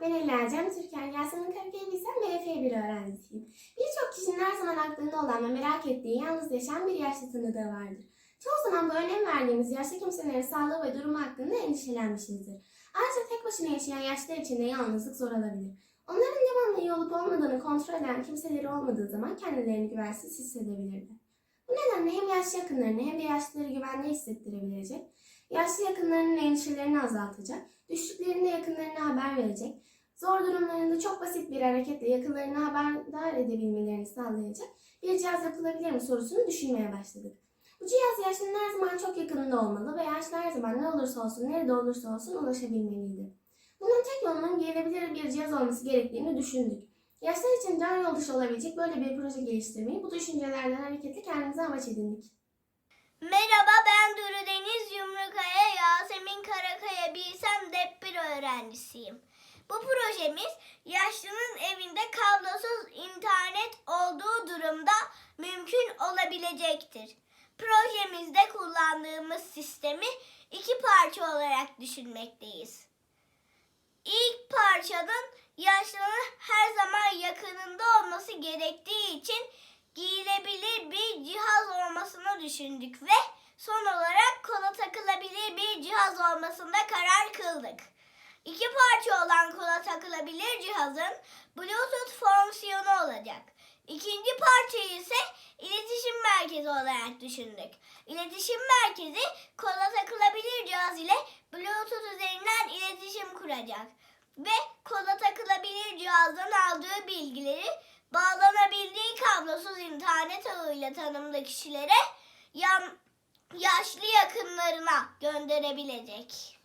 Ben Ela Cem Türker. Yasemin Karakaya Bilsem MF1 öğrencisiyim. Birçok kişinin her zaman aklında olan ve merak ettiği yalnız yaşayan bir yaşlı tanıdığı vardır. Çoğu zaman bu önem verdiğimiz yaşlı kimselerin sağlığı ve durumu hakkında endişelenmişizdir. Ayrıca tek başına yaşayan yaşlılar için de yalnızlık zor olabilir. Onların devamlı iyi olup olmadığını kontrol eden kimseleri olmadığı zaman kendilerini güvensiz hissedebilirler. Bu nedenle hem yaşlı yakınlarını hem de yaşlıları güvende hissettirebilecek, yaşlı yakınlarının endişelerini azaltacak, düştüklerinde yakınlarına haber verecek, zor durumlarında çok basit bir hareketle yakınlarını haberdar edebilmelerini sağlayacak bir cihaz yapılabilir mi sorusunu düşünmeye başladık. Bu cihaz yaşlının her zaman çok yakınında olmalı ve yaşlı her zaman ne olursa olsun, nerede olursa olsun ulaşabilmeliydi. Bunun tek yolunun giyilebilir bir cihaz olması gerektiğini düşündük. Yaşlar için can yoldaşı olabilecek böyle bir proje geliştirmeyi bu düşüncelerden hareketle kendimize amaç edindik. Merhaba ben Duru öğrencisiyim. Bu projemiz yaşlının evinde kablosuz internet olduğu durumda mümkün olabilecektir. Projemizde kullandığımız sistemi iki parça olarak düşünmekteyiz. İlk parçanın yaşlının her zaman yakınında olması gerektiği için giyilebilir bir cihaz olmasını düşündük ve son olarak kola takılabilir bir cihaz olmasında karar kıldık. İki parça olan kola takılabilir cihazın Bluetooth fonksiyonu olacak. İkinci parçayı ise iletişim merkezi olarak düşündük. İletişim merkezi kola takılabilir cihaz ile Bluetooth üzerinden iletişim kuracak ve kola takılabilir cihazdan aldığı bilgileri bağlanabildiği kablosuz internet ağıyla tanımlı kişilere yaşlı yakınlarına gönderebilecek.